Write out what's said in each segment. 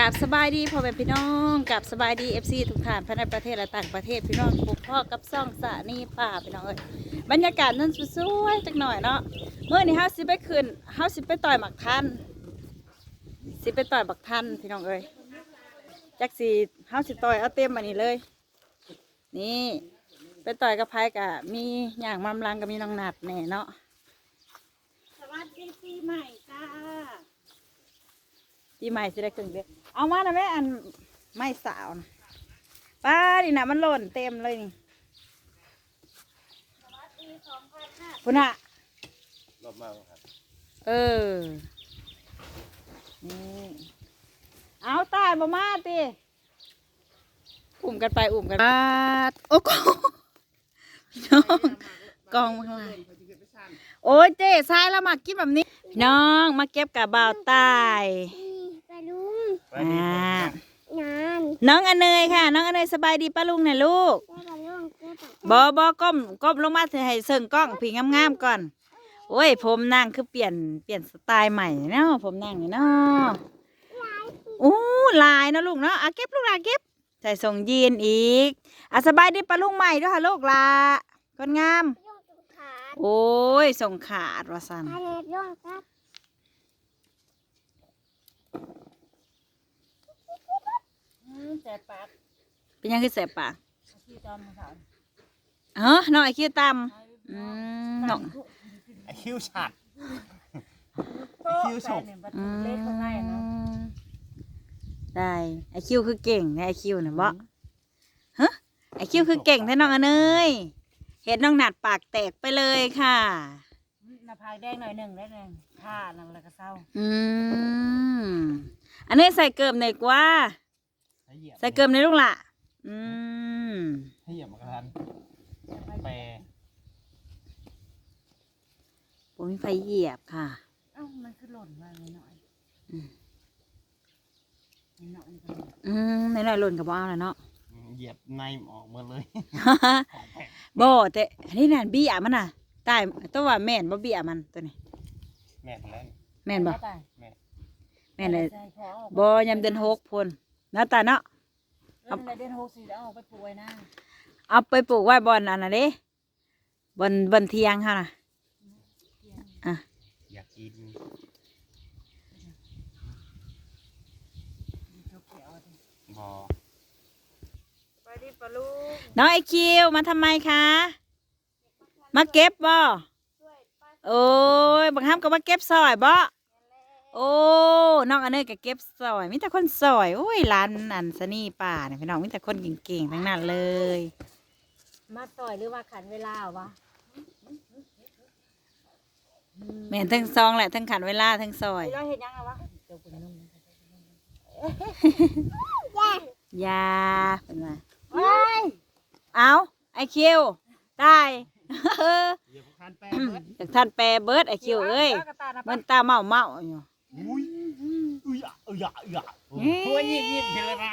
กราบสบายดีพ่อแม่พี่น้องกราบสบายดีเอฟซีทุกท่านภายในประเทศและต่างประเทศพี่น้องพบพ่อกับซ่องสานีป่าพี่น้องเอ้ยบรรยากาศนั่นสวยๆจักหน่อยเนาะเมื่อนี้เฮาสิไปขึ้นเฮาสิไปต่อยหมักทันสิไปต่อยหมักทันพี่น้องเอ้ยจักสิเฮาสิต่อยเอาเต็มอันนี้เลย นี่ไปต่อยกับไผกะมีอย่างมัมลังกับมีน้องหนัดแน่เนาะสวัสดีปีใหม่จ้า ปีใหม่สิได้ครึ่งเดือนเอามานะแม่อันไม่สาวนะป้าดินะมันหล่นเต็มเลยนี่สวัสดีสองพันห้าพุ่นอะรอบมากครับเออนี่เอาตายมามาติอุ่มกันไปอุ่มกันปาดโอ้โหพี่น้องกองมาข้างล่างโอ้ยเจ๊ทรายแล้วมากินแบบนี้ พี่น้องมาเก็บกับบ่าวตายไปลุง อ่างานน้องอเนยค่ะ น้องอเนยสบายดีป้าลุงเนี่ยลูกแก้ไปลุงแก้ไปบอบอก้มก้มลงมาให้เสิ่งกล้องผีงามๆก่อน โอ้ย ผมนั่งคือเปลี่ยนเปลี่ยนสไตล์ใหม่เนาะผมนั่งนี่เนาะอู้ลายเนาะลูกเนาะอะเก็บลูกลาเก็บ ใส่ส่งยีนอีกอะสบายดีปะลุงใหม่ด้วยค่ะลูกลาคนงาม ลุงสุขาโอ้ยส่งขาดว่าสัน ทะเลลุงครับ แสบปากเป็นยังคือแสบปากที่จอมเขาเฮ้อน้องไอคิวตำอืมน้องไอคิวฉัดไอคิวฉกอืมได้ไอคิวคือเก่งนะไอคิวเนี่ยบ่ฮะไอคิวคือเก่งแท้น้องอเนยเห็นน้องหนัดปากแตกไปเลยค่ะหน้าผากแดงหน่อยหนึ่งได้หนึ่งผ้าหนังแล้วก็เศร้า อืมอันนี้ใส่เกิมหน่อยกว่า ให้เหยียบใส่เกิมในอยลูกละอืมให้เหยียบมากระทันแปรผมมีไฟเหยียบค่ะ เอ้ามันคือหล่นมาหน่อยอืมหน่อยนี่ก็หล่นอืมในหน่อยๆหล่นกับบ้าแล้วเนาะเหยียบในออกหมดเลยของแปะบ่แต่อันนี้นั่นเบี้ยมันน่ะตายตัวว่าแม่นบ่เบี้ยมันตัวนี้ แม่ของแล้วแม่นบ่ตายแม่นเลยใช่ขอออกบ่ยามเดือนหกพุ่นห น้าตาเนาะเรื่องในเดือนหกสี่แล้วเอาไปปลูกไว้หน้าเอาไปปลูกไว้บอนอันน่ะเด้บอนบอนเทียงค่ะน่ะอะอยากกินเขาเขียวดิบอไปดิปลาลูกน้องไอคิวมาทำไมคะมาเก็บบ่โอ้ยบางครั้งก็มาเก็บซอยบ่ โอ้น้องอันเนยก็เก็บซอยมีแต่คนซอยโอ้ยร้านอันสนี่ป่าเนี่ยพี่น้องมีแต่คนเก่งๆทั้งนั้นเลยมาต่อยหรือว่าขันเวลาวะแม่นทั้งซองแหละทั้งขันเวลาทั้งซอยเราเห็นยังไงวะเจ้าคุณนุ่มยาเป็นไงเฮ้ยเอาไอคิวตายเหยียบคันแปรเบิดจากท่านแปรเบิร์ดไอคิวเอ้ยมันตาเมาเมาอยู่ อุ้ยอุ้ยอะอุ้ยอะอุ้ยอะโอ้เฮ้ยโหยิ้มยิ้มเป็นอะไร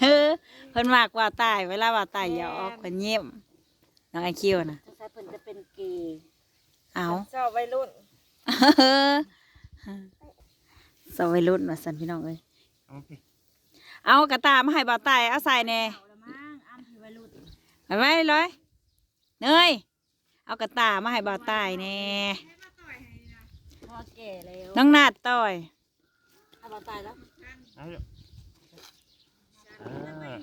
เออเพิ่นมากว่าตายเวลาว่าตายอย่าออกเพิ่นเยี่ยมน้องไอคิวนะสงสัยเพิ่นจะเป็นเกย์เอาเจ้าวัยรุ่นสวัยรุ่นว่าสันพี่น้องเอ้ยเอาไปเอากระตามาให้บ่าวตายเอาใส่แน่เอาละมั้งอ้ามพี่วัยรุ่นไปไว้เลยเนยเอากระตามาให้บ่าวตายแน่ พ่อแก่แล้วน้องนาดต่อยถ้าเราตายแล้วเอาเดี๋ยวอ่า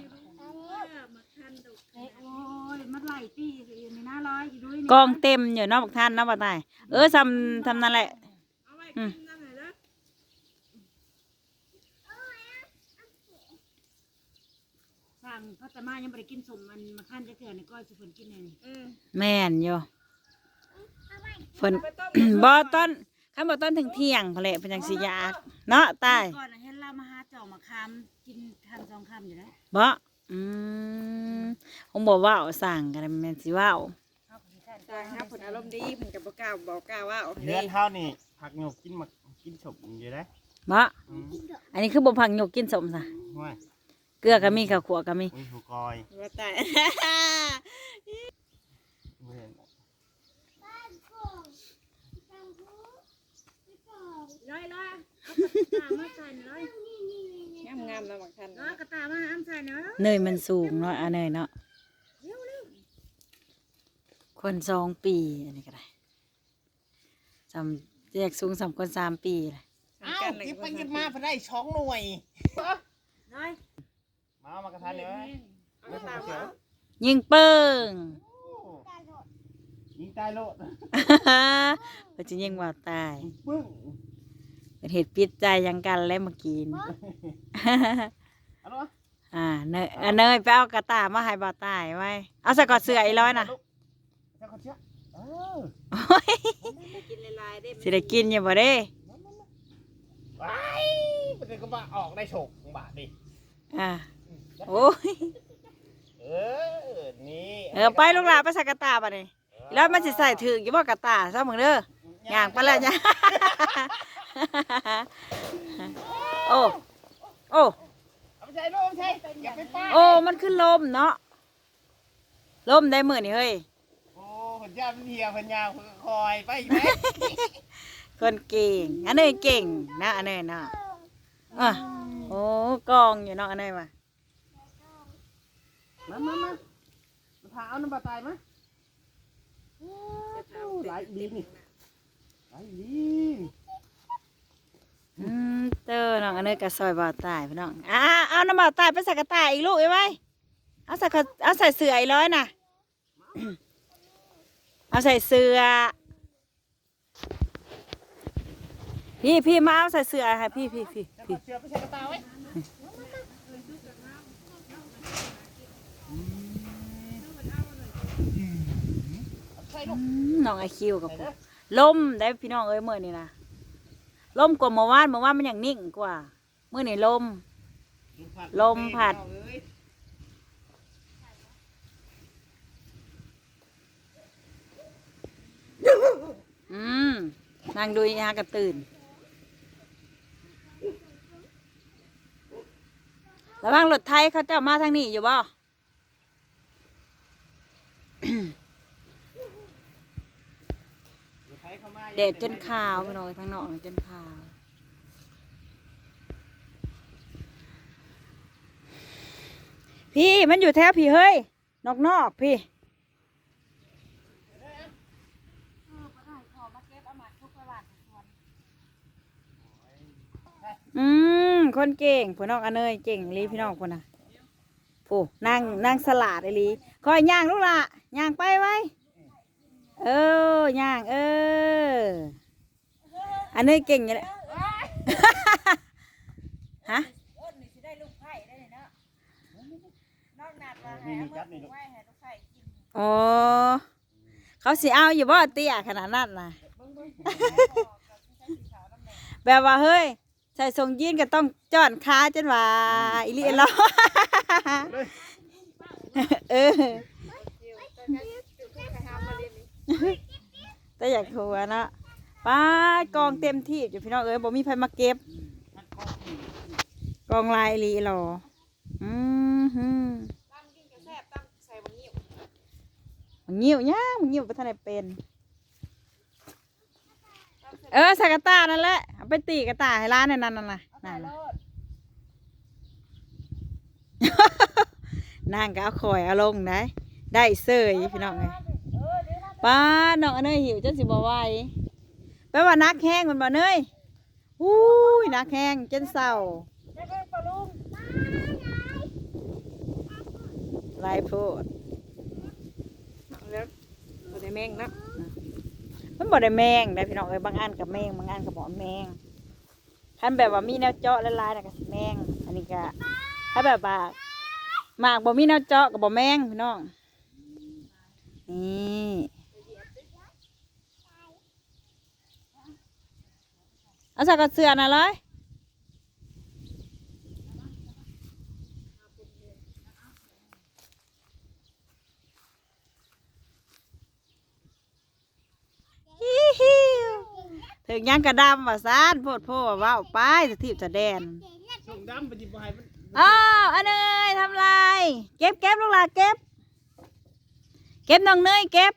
เอ้ยโอ้ยมันไหลตีอยู่ในหน้าร้อยอยู่ด้วยกองเต็มอยู่เนอกบักท่านเนอกบ่าวตายเออทำทำนั่นแหละอืมสั่งพัตมายังบ่ได้กินสมมันมาขั้นจะเถื่อนในก้อยสิเพิ่นกินเลยแม่นอยู่ฝนบ่ต้น คันบ่ต้นถึงเที่ยงพอแหละเป็นจังสิยากเนาะตายก่อนน่ะเห็นเรามาหาเจ้ามาคำกินคำสองคำอยู่แล้วบ่อืมคงบอกว่าเอาสั่งกันแม่นสิเว่าเขาก็สิแทนใช่ครับผลอารมณ์ดีผลกับบอกกล้าบอกกล้าว่าเอาเดือนเท่านี่ผักหยกกินหมักกินฉบอยู่ได้บ่อืมอันนี้คือบ่พังหยกกินสมซะว่าเกลือก็มีข้าวขัวก็มีอุ้ยหูกอยว่าแต่ไม่เห็น ร้อยร้อยเอากระ ตามาใส่หน่อยยังามงามนะบักทันเนาะกระตามาอ้ำใส่เนาะเนยมันสูงเนาะอันเนยเนาะคนสองปีอันนี้ก็ได้จำแยกสูงสามคนสามปีเลยอ้าวคิดไปคิดมาเพิ่นได้ช่องหน่วย น้อยมาเอามากระทันเดี๋ยวไว้ไม่ต้องเสียวยิงเปิ้งยิงตายโลด เราจะยิงว่าตาย ปึ้ง เป็นเหตุปิดใจยังกันแล้วเมื่อกี้นี่เอาเนาะอ่าเนยอันเนยไปเอากระตายมาให้บ่าวตายไว้ เอาใส่กอดเสืออีร้อยน่ะเจ้าเขาเชื่อเออกินลายๆได้สิได้กินอยู่บ่เด้ว้ายมันก็มาออกได้โฉกของบาทดิอ่าโอ้ยเออนี่เออไปลูกหลานไปใส่กระตายบ่นี่แล้วมันสิใส่ถึงอยู่บ่กระตายซะมึงเด้อย่างไปแล้วจ้ะ โอ้โอ้เอาไปใช้ลูกเอาไปใช้อย่าไปป้าโอ้มันขึ้นลมเนาะลมได้มือนี่เฮ้ยโอ้ผนยาเป็นเหี่ยวผนยาวคอยไปไหมคนเก่งอันนี้เก่งนะอันนี้นะอะโอ้กองอยู่เนาะอันนี้มามามามามาพาเอาน้ำปลาตายมาหลายอีลีนี่หลาย อีลีนี่อืมเตอน้องอันนี้กระซอยบ่าวตายพี่น้องอ่าเอาน้ำบ่าวตายไปใส่กระต่ายอีกลูกไอ้ไว้เอาใส่กระเอาใส่เสืออีกร้อยน่ะ เอาใส่เสือพี่พี่มาเอาใส่เสือให้พี่พี่พี่จะพี่มาเสือไปใส่กระตาไว้ใส่ลูกอืมน้องไอคิวกับผมลมได้พี่น้องเอ้ยเมื่อนี่นะ ลมกว่าเมื่อวานเมื่อวานมันอย่างนิ่งกว่าเมื่อนี่ลม ลมพัด อืมนางดูอีฮากระตื่น ระวังรถไทยเขาเจ้ามาทางนี้อยู่บ่ เด็ดจนขาวไปหน่อยทางนอกจนขาวพี่มันอยู่แถวพี่เฮ้ย นอกนอกพี่อืมคนเก่งพี่น้องอเนยเก่งลีพี่น้องคนน่ะผู้นั่งนั่งสลัดไอหลีคอยย่างลูกละย่างไปไว้ เออย่างเออ อันเนยเก่งอยู่เลยฮะนี่นี่จัดนี่ลูกอ๋อเขาสิเอาอยู่บ่เตี้ยขนาดนั้นนะแบบว่าเฮ้ยใส่ทรงยีนก็ต้องจอนขาจนว่าอิลิเอลอเออ แต่อยากทัวเนาะป้ากองเต็มที่อยู่พี่น้องเอ้ยบ่มีไผมาเก็บ กองลายลิเอลออืมฮึมันงิ้วย่างมันงิ้วไปทางไหนเป็น เออใส่กระตานั่นแหละเอาไปตีกระตายให้ร้านนั่นนั่นน่ะนั่นน่ะนางก็เอาคอยเอาลงได้ได้เสยพี่น้องไง ป้าน้องอันเนยหิวจนสิบ่ไหวแปลว่านักแห้งมันบ่เนยอุ้ยนักแห้งจนเศร้าลายโพดแล้วบ่ได้แมงเนาะมันบ่ได้แมงได้พี่น้องเอ้ยบางอันกับแมงบางอันกับบ่แมงคันแบบว่ามีแนวเจาะละลายน่ะก็สิแมง อันนี้ก็ถ้าแบบว่าหมากบ่มีแนวเจาะก็บ่แมงพี่น้องนี่ เอาใส่กับเสื้อน่ะเลยฮิฮิวถึงยังกระดำว่าซานโพดโพว่าเว้าไปสถิบสะแดนช่วงดำไปจิบไปมันอ้าวอันเนยทำลายเก็บเก็บลูกหลานเก็บ เก็บน้องเนยเก็บ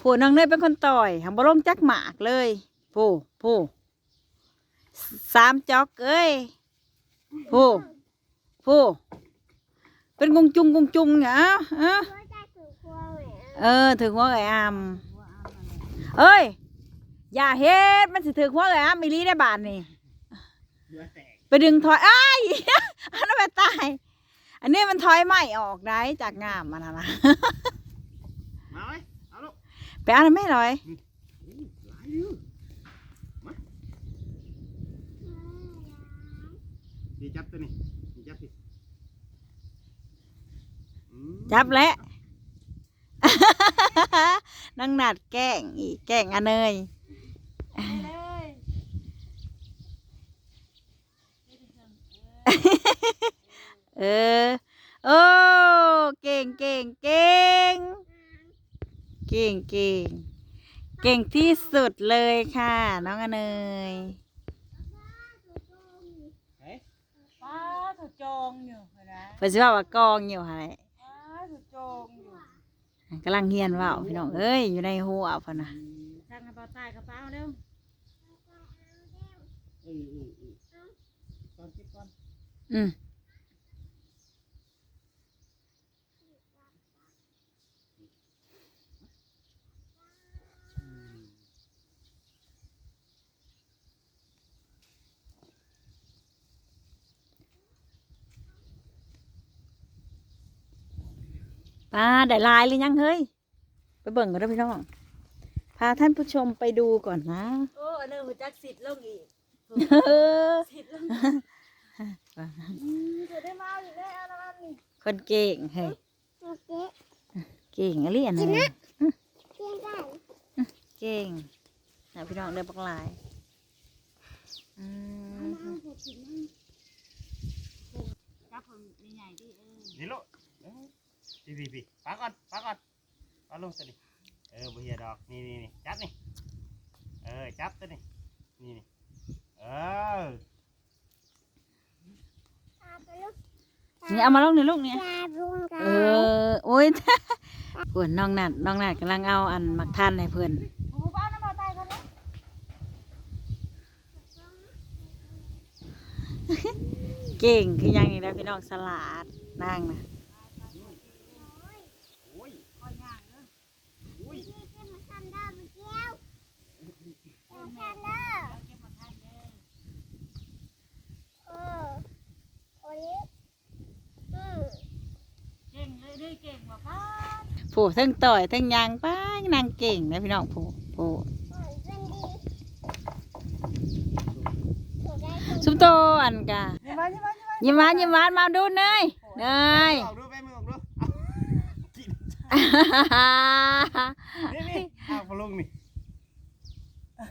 ผู้น้องเนยเป็นคนต่อยหังบลงจักหมากเลย ผู้ผู้สามจอกเอ้ยผู้ผู้เป็นกงจุงกงจุงเนี่ยเอาเอาเออถึงว่าไอ้อามเอ้ย อย่าเฮ็ดมันสิถึงว่าไอ้อามอีหลีได้บาทนี่เรือแตกไปดึงถอยอ้ายอันนั้นไปตาย อันนี้มันถอยไม่ออกได้จากงามมันนะนะมาไหมเอาลูกไปเอันนั้นไม่ลอย อู้หลายอยู่มา ดีจับตัวนี้ดีจับดิอืมจับแล้วนั่งหนัดแกล้งอีกแกล้งอันเนยเลยเออ โอ้เก่งเก่งเก่งเก่งเก่งเก่งที่สุดเลยค่ะ น้องอเนย เฮ้ย ป้าถูก จองอยู่เห็นไหมเพิ่นสิว่าว่ากองอยู่หั่นแหละป้าถูกจองอยู่กำลังเฮียนเว่าพี่น้องเอ้ยอยู่ในหัวเพิ่นน่ะทางกระเป๋าใต้กระเป๋าเร็วเออเออเออก่อนเก็บก่อนอืม ป้าได้ลายหรือยังเฮ้ย ไปเบิ่งกันเด้อพี่น้อง พาท่านผู้ชมไปดูก่อนนะโอ้อันนี้หัวจักสิทธิ์ลงอีกเออสิทธิ์ลงจะได้มาอยู่ได้อันนั้นนี่คนเก่งเฮ้ยเก่งอะไรอันนั้นเก่งนะพี่น้องเดินปักหลายอืมจับผมใหญ่ๆดิเออนี่ลูกเอ้ย พี่พี่พี่ปาก่อนปาก่อนปาลงตัวนี้เออบ่เฮียดอกนี่นี่นี่จับนี่เออจับตัวนี้นี่นี่เออนี่เอามาลงในลูกเนี่ยเออโอ้ยปวดน้องนัดน้องนัดกำลังเอาอันมักท่านให้เพื่อนโอ้ป้าน้ำมาใต้เขาเนี่ยเก่งคือหยังนี่นะพี่น้องสลัดนางนะ โอ้ย คอยย่างเด้อ โอ้ย เก็บมาทานเด้อเก่งเลยดิเก่งกว่าป้า ผู้ทั้งต่อยทั้งยางป้านางเก่งนะพี่น้องผู้ผู้สุมโตอันกะยิ้มไว้ยิ้มไว้ยิ้มไว้ยิ้มหวานยิ้มหวานมาดูเนยเนยออกดูไปมือออกดูเอากินนี่นี่เอาพลุงนี่อืม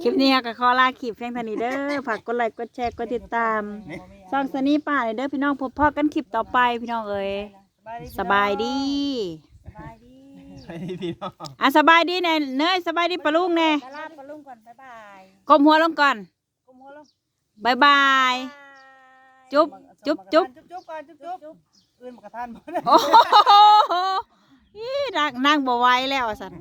คลิปนี้ก็ขอลาคลิปเพียงเท่านี้เด้อฝากกดไลค์กดแชร์กดติดตามนี่ซ่องสนีป่าเด้อพี่น้องพบพ่อกันคลิปต่อไปพี่น้องเอ้ยสบายดีสบายดีไปพี่น้องอะสบายดีแน่เนยสบายดีปะลุงแน่ไปลาปลาลุงก่อนบ๊ายบายก้มหัวลงก่อนกุมหัวลงบายบายจุ๊บจุ๊บจุ๊บจุ๊บจุ๊บก่อนจุ๊บจุ๊บอื่นมากระทานบ่โอ้โหอีนางนางบ่ไหวแล้วอะสัน